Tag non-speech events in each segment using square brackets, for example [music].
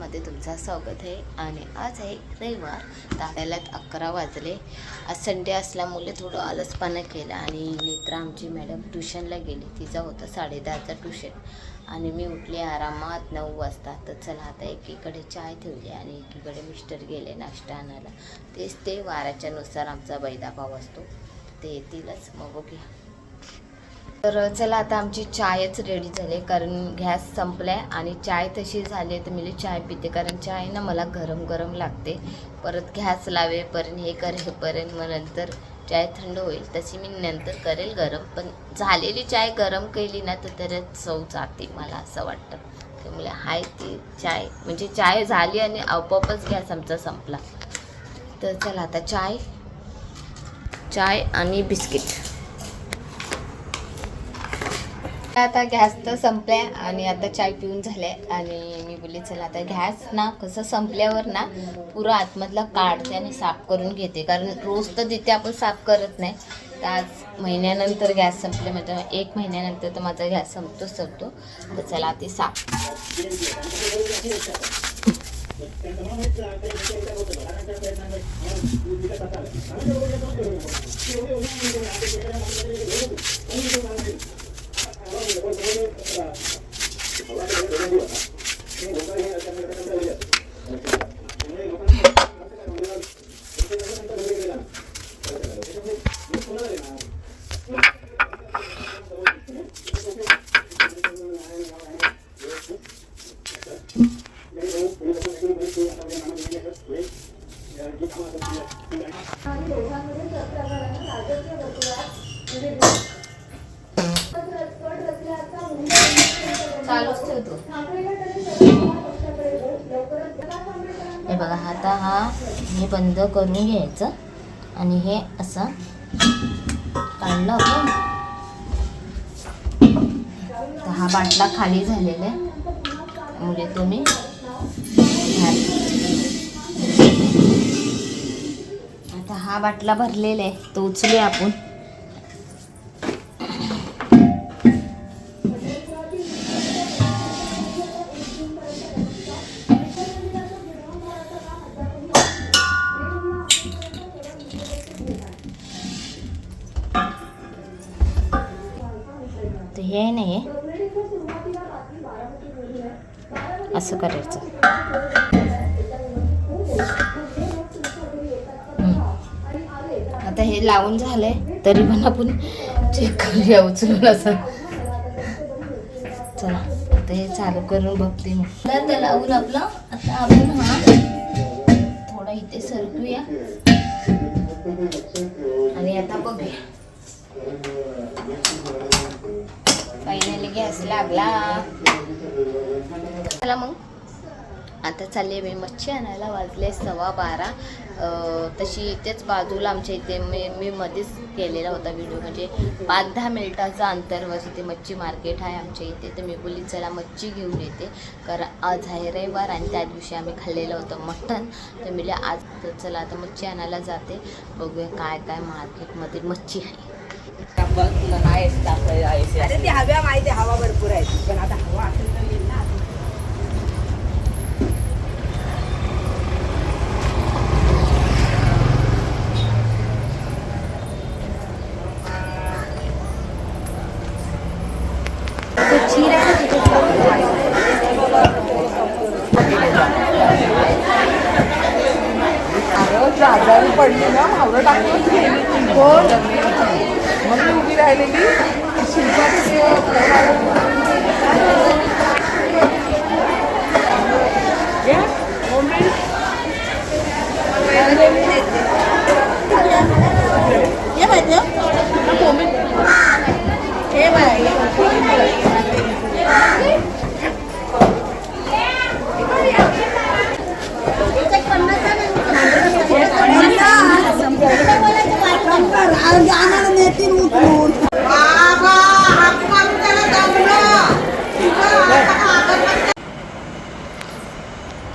मध्ये तुमचं स्वागत आहे. आणि आज आहे रविवार ताट्यालात अकरा वाजले. आज संडे असल्यामुळे थोडं आलसपणा केला आणि नेत्रा आमची मॅडम ट्युशनला गेली. तिचा होता साडेदहाचं ट्युशन. आणि मी उठले आरामात नऊ वाजता. तर चला आता एकीकडे चाय ठेवली आणि एकीकडे मिस्टर गेले नाश्ता आणायला. तेच ते वाराच्यानुसार आमचा बैदाभाव असतो. ते येतीलच. मग बघूया. तर चला आता आमची चायच रेडी झाली कारण गॅस संपलाय आणि चाय तशी झाली तर मी चाय पिते कारण चाय ना मला गरम गरम लागते. परत गॅस लावेपर्यंत हे करेपर्यंत मग नंतर चाय थंड होईल. तशी मी नंतर करेल गरम पण झालेली चाय गरम केली ना तर त्याच्यात चव जाते मला असं वाटतं. त्यामुळे हाय ती चाय म्हणजे चाय झाली आणि आपोआपच गॅस आमचा संपला. तर चला आता चाय चाय आणि बिस्किट. आता गॅस तर संपलाय आणि आता चाय पिऊन झाल्या आणि मी बोलले चला आता गॅस ना कसं संपल्यावर ना पुरा आतमधला काढते आणि साफ करून घेते. कारण रोज तर तिथे आपण साफ करत नाही तर आज महिन्यानंतर गॅस संपले म्हणजे एक महिन्यानंतर तर माझा गॅस संपतोच संपतो. तर चला ते साफ हे बघा आता हा हे बंद करून घ्यायचं. आणि हे असं काढलं आपण तर हा बाटला खाली झालेला आहे. त्यामुळे तुम्ही घ्याल. आता हा बाटला भरलेला आहे. तो उचलूया आपण. असं करायचं. आता हे लावून झालंय तरी पण आपण चेक करूया उचलून असं. चला आता हे चालू करून बघते मग. आता लावून आपलं. आता आपण हा थोडा इथे सरकूया. आणि आता बघूया. फायनली गॅस लागला. चला मग. आता चालले मी मच्छी आणायला. वाजले सव्वा बारा. तशी इथेच बाजूला आमच्या इथे मी मी मध्येच केलेला होता व्हिडिओ म्हणजे पाच दहा मिनिटाचा अंतरवर इथे मच्छी मार्केट आहे आमच्या इथे. तर मी बोलली चला मच्छी घेऊन येते. कारण आज आहे रविवार आणि त्या दिवशी आम्ही खाल्लेलं होतं मटण. तर मी आज तर चला आता मच्छी आणायला जाते. बघूया काय काय मार्केटमध्ये मच्छी आहे. बघ तुला अरे ते हव्या माहिती हवा भरपूर आहे पण आता हवा असेल तर येईल ना आजारी पडली ना भावरं टाकून गेली कोण मग मी उभी राहिलेली शिल्पाची ते घे, मम्मी. ये माहिती मम्मी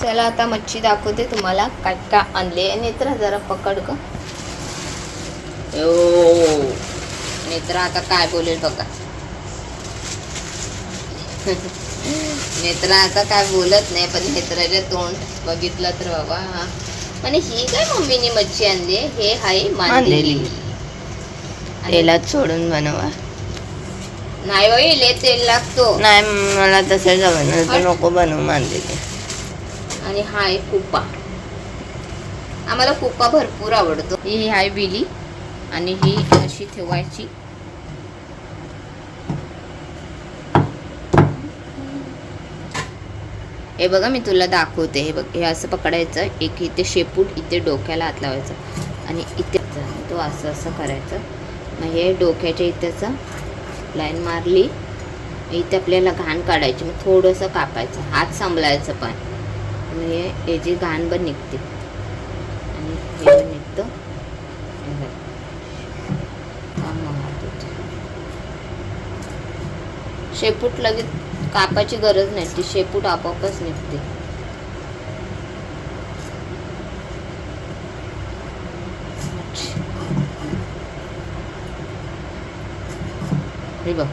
हे चला आता मच्छी दाखवते तुम्हाला काय काय आणले नेत्रा जरा पकड ग. नेत्रा आता काय बोलेल बघा. नेत्रा आता काय बोलत नाही पण नेत्राचे तोंड. बघितलं तर बाबा हा. आणि ही काय मम्मीने मच्छी आणली? हे आहे मांडलेली तेलात सोडून बनवा. नाही होईल हे तेल लागतो. नाही मला तसं तर नको बनवू मानते ते आणि हा आहे कुपा. आम्हाला कुपा भरपूर आवडतो. ही आहे बिली आणि ही अशी ठेवायची. हे बघा मी तुला दाखवते. हे बघ हे असं पकडायचं. एक इथे शेपूट इथे डोक्याला हात लावायचं. आणि इथे तो असं असं करायचं. मग हे डोक्याच्या इथेचं लाईन मारली. इथे आपल्याला घाण काढायची. मग थोडंसं कापायचं. हात सांभाळायचं पण. आणि हे याची घाण पण निघते. आणि हे पण निघतं. शेपूट लगेच कापाची गरज नाही. ती शेपूट आपोआपच निघते. हे बघ.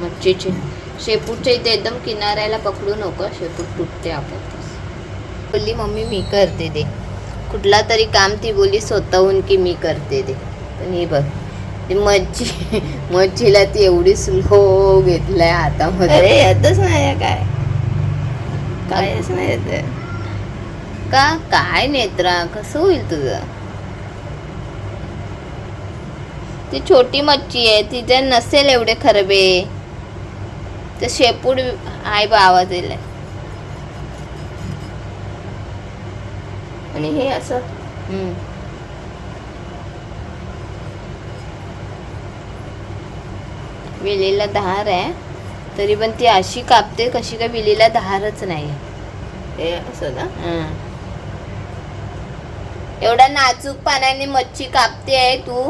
मच्छीचे. शेपूटच्या इथे एकदम किनाऱ्याला पकडू नको. शेपूट तुटते आपोआपच बोलली मम्मी मी करते ते कुठला तरी काम ती बोलली स्वतःहून की मी करते ते पण हे बघ ती मच्छी [laughs] मच्छीला ती एवढी स्लो घेतलाय हातामध्ये. येतच नाही काय? कायच नाही येत का? काय नेत्रा? कसं होईल तुझं? ती छोटी मच्छी आहे तिथे नसेल एवढे खरबे ते शेपूट आहे बा आवाज आणि हे असं. विलीला धार आहे. तरी पण ती अशी कापते कशी काय विलीला धारच नाही. हे असं ना. एवढ्या नाजूक पानाने मच्छी कापते आहे तू.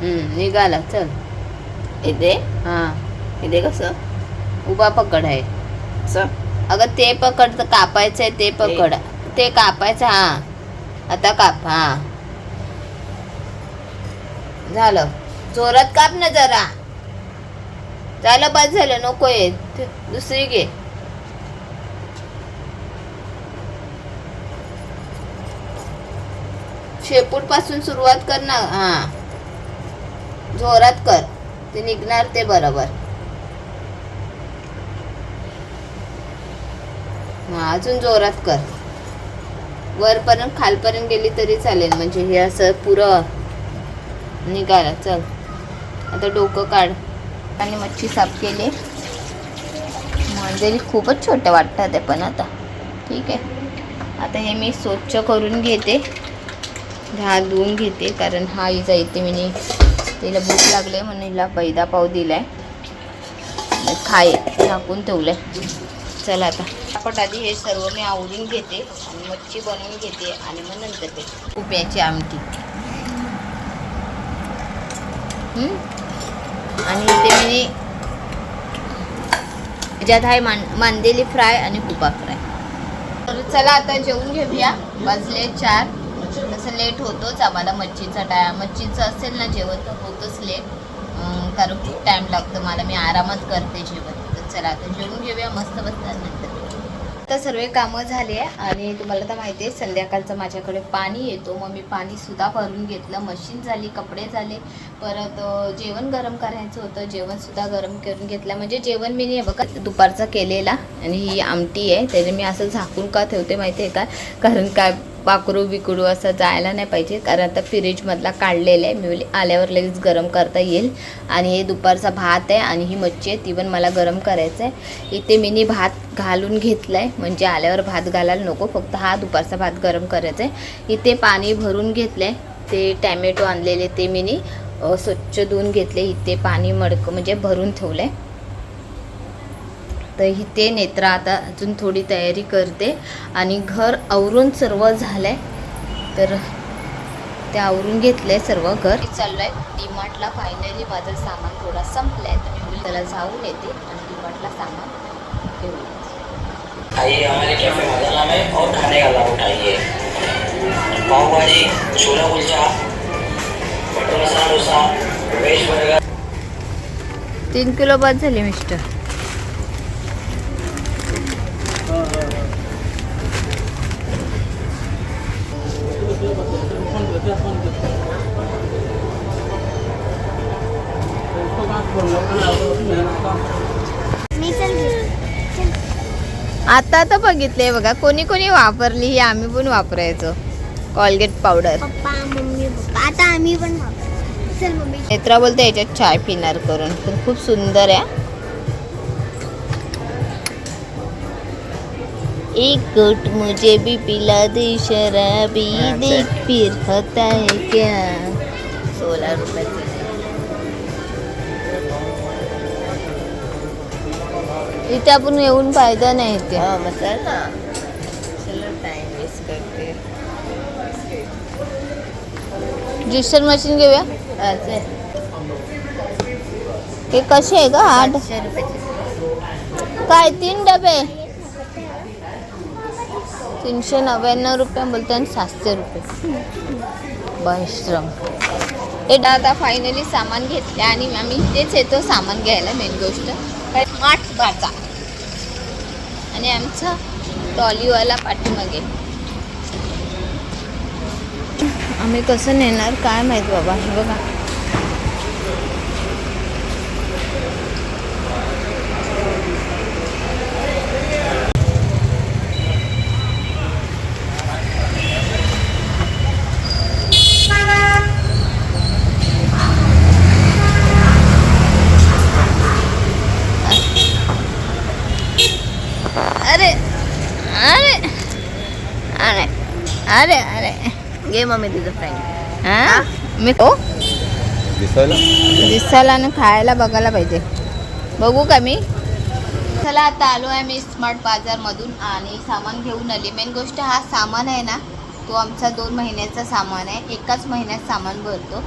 हम्म निघाला चल. इथे? हा. इथे कसं? उभा पकड आहे. अगं ते पकड तर कापायचंय ते पकड. ते कापायचं हा. आता काप हा. झालं. जोरात काप ना जरा. झालं बस झालं नको ये दुसरी घे. शेपूटपासून सुरुवात कर ना हा. जोरात कर. ते निघणार ते बरोबर. हा अजून जोरात कर. वरपर्यंत खालपर्यंत गेली तरी चालेल. म्हणजे हे असं पुरं निघाला. चल. आता डोकं काढ. आणि मच्छी साफ केली. म्हणजे खूपच छोटं वाटतात ते पण आता. ठीक आहे. आता हे मी स्वच्छ करून घेते. हा धुवून घेते. कारण हा इजा येते मी तिला भूक लागले म्हणून हिला बैदा पाव दिला आहे खाय झाकून आहे चला आता. आपण आधी हे सर्व मी आवडून घेते आणि मच्छी बनवून घेते आणि मग नंतर ते. उप्याची आमटी. आणि ते मी त्याच्यात आहे मान मांदेली फ्राय आणि कुपा फ्राय. तर चला आता जेवून घेऊया. वाजले चार. तसं लेट होतोच. आम्हाला मच्छीचा टाय मच्छीचं असेल ना जेवण तर होतच लेट कारण खूप टाईम लागतो. मला मी आरामात करते जेवण. चला आता जेवून घेऊया मस्त मस्त. नंतर आता सर्व कामं झाली आहे आणि तुम्हाला तर माहिती आहे संध्याकाळचं माझ्याकडे पाणी येतो. मग मी पाणीसुद्धा भरून घेतलं. मशीन झाली कपडे झाले. परत जेवण गरम करायचं होतं. जेवणसुद्धा गरम करून घेतलं. म्हणजे जेवण मी नाही बघा दुपारचा केलेला. आणि ही आमटी आहे. त्याने मी असं झाकून का ठेवते माहिती आहे का? कारण काय वाकरू विकडू असं जायला नाही पाहिजे. कारण आता फ्रीजमधला काढलेलं आहे. मी आल्यावर लगेच गरम करता येईल. आणि हे दुपारचा भात आहे आणि ही मच्छी आहे. ती पण मला गरम करायचं आहे इथे मिनी भात घालून घेतला आहे म्हणजे आल्यावर भात घालायला नको. फक्त हा दुपारचा भात गरम करायचा आहे इथे पाणी भरून घेतलं आहे ते टॅमॅटो आणलेले ते मिनी स्वच्छ धुवून घेतले इथे पाणी मडकं म्हणजे भरून ठेवलं आहे तर इथे नेत्रा आता अजून थोडी तयारी करते. आणि घर आवरून सर्व झालंय. तर ते आवरून घेतलंय सर्व घर. चाललंय. डीमार्टला फायनली माझं सामान थोडा संपलंय. तर मी त्याला जाऊन येते आणि डीमार्टला सामान घेऊन येते. आइए हमारे कैफे मजा नाम है और खाने का लाभ उठाइए पाव भाजी छोला कुलचा प्रवासानुसार प्रवेश वर्ग तीन किलो बाद झाले मिस्टर. आता तर बघितले बघा कोणी कोणी वापरली ही आम्ही पण वापरायचो. Colgate powder papa mummy papa. आता आम्ही पण वापरतो. चल मम्मी. नेत्रा बोलते याच्यात चाय पिणार करून. पण खूप सुंदर आहे एक गुट मुझे भी पिला दे शराबी देख फिर होता है क्या? सोळा रुपयाचं इथे आपण येऊन फायदा नाही ते हा मग चल ना. चलो टाइम वेस्ट करते. ज्युसर मशीन घेऊया? हा, चल. हे कसे आहे का आठ पाचशे रुपयाचे. काय तीन डबे? तीनशे नव्याण्णव रुपये बोलतो आणि सातशे रुपये. बहिश्रम हे आता फायनली सामान घेतले आणि आम्ही तेच येतो सामान घ्यायला मेन गोष्ट. स्मार्ट बाजार आणि आमचा ट्रॉलीवाला पाठीमागे. आम्ही कसं नेणार? काय माहीत बाबा. हे बघा अरे अरे अरे अरे अरे. घे मम्मी तुझं फ्रेंड हा? मी हो दिसायला? दिसायला आणि खायला बघायला पाहिजे. बघू का मी? चला आता आलो आहे मी स्मार्ट बाजारमधून आणि सामान घेऊन आली. मेन गोष्ट हा सामान आहे ना तो आमचा दोन महिन्याचा सामान आहे. एकाच महिन्यात सामान भरतो.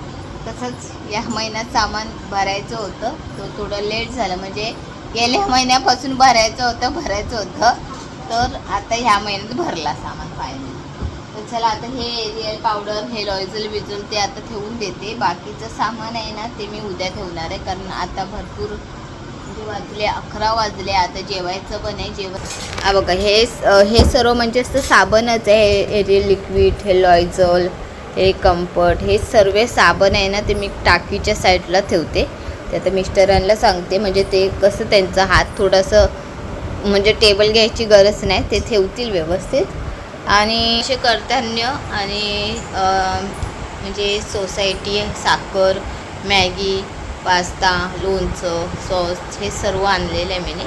तसंच या महिन्यात सामान भरायचं होतं. तो थोडं लेट झालं. म्हणजे गेल्या महिन्यापासून भरायचं होतं भरायचं होतं. तर आता ह्या महिन्यात भरला सामान फायनल चला आता हे एरियल पावडर हे लॉयझल विजल ते आता ठेवून देते. बाकीचं सामान आहे ना ते मी उद्या ठेवणार आहे कारण आता भरपूर म्हणजे वाजले अकरा वाजले आता जेवायचं पण आहे जेवण. हा बघा हे हे सर्व म्हणजे असं साबणच आहे हे एरियल लिक्विड हे लॉयझल हे कम्फर्ट हे सर्व साबण आहे ना ते मी टाकीच्या साईडला ठेवते. ते आता मिस्टरांना सांगते म्हणजे ते कसं त्यांचा हात थोडंसं म्हणजे टेबल घ्यायची गरज नाही ते ठेवतील व्यवस्थित. आणि असे कडधान्य आणि म्हणजे सोसायटी साखर मॅगी पास्ता लोणचं सॉस हे सर्व आणलेलं आहे मी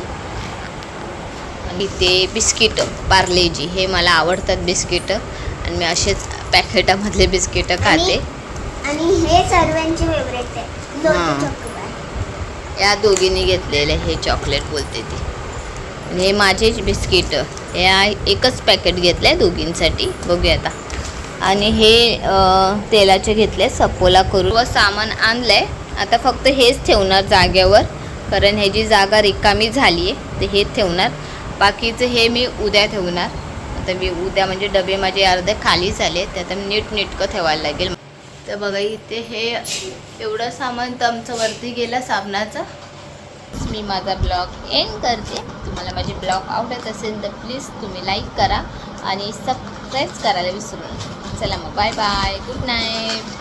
आणि ते बिस्किटं पार्लेजी हे मला आवडतात बिस्किटं. आणि मी असेच पॅकेटामधले बिस्किटं खाते. आणि हे सर्वांचे फेवरेट आहे. या दोघींनी घेतलेले हे चॉकलेट बोलते ती. हे माझेच बिस्किट. या एकच पॅकेट घेतलं आहे दोघींसाठी. बघूया आता. आणि हे तेलाचे घेतले सपोला करून. व सामान आणलं आहे आता फक्त हेच ठेवणार जागेवर. कारण ह्याची जागा रिकामी झाली आहे तर हेच ठेवणार. बाकीचं हे मी उद्या ठेवणार. आता मी उद्या म्हणजे डबे माझे अर्धे खाली झाले ते आता नीट ठेवायला लागेल. तर बघा इथे हे एवढं सामान तर आमचं वरती गेलं साबणाचं. मी माझा ब्लॉग एंड करते. तुम्हाला माझे ब्लॉग आवडत असेल तर प्लीज तुम्ही लाईक करा आणि सबस्क्राईब करायला विसरू नका. चला मग बाय बाय गुड नाईट